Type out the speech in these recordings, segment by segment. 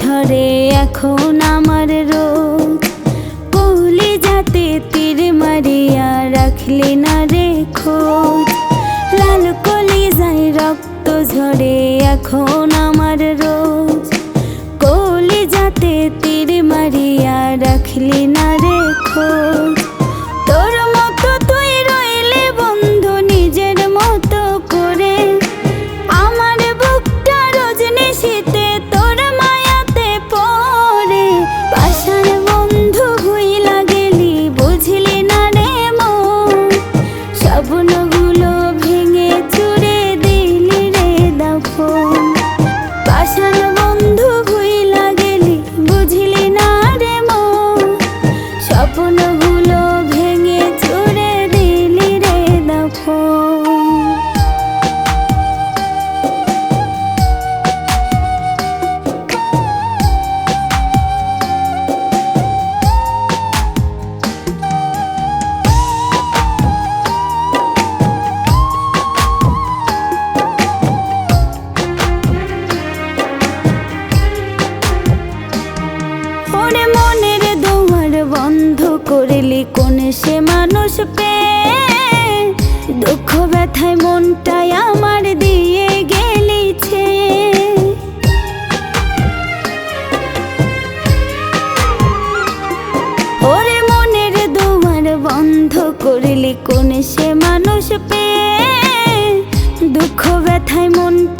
ঝরে এখন আমার রোগ। কহলি যাতে তীর মারিয়া রাখলি না রেখো লাল কলি যাই রক্ত ঝরে এখন আমার রোগ। কহলি যাতে তীর মারিয়া রাখলি না রেখো তুলো কোন সে মানুষ পে? দুঃখ ব্যথায় মনটাই আমার দিয়ে গেলিছে। ওরে মনের দুমার বন্ধ করিলি কোন সে মানুষ পে? দুঃখ ব্যথায় মনটা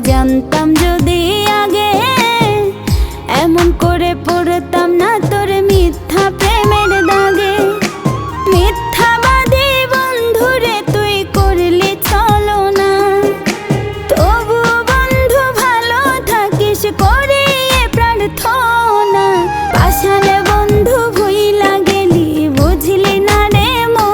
জানতাম যদি আগে এমন করে পড়তাম না তোর মিথ্যা প্রেমের দাগে। মিথ্যাবাদী বন্ধুরে তুই করলি না। তবু বন্ধু ভালো থাকিস প্রার্থনা। বন্ধু বুঝলি না রে মো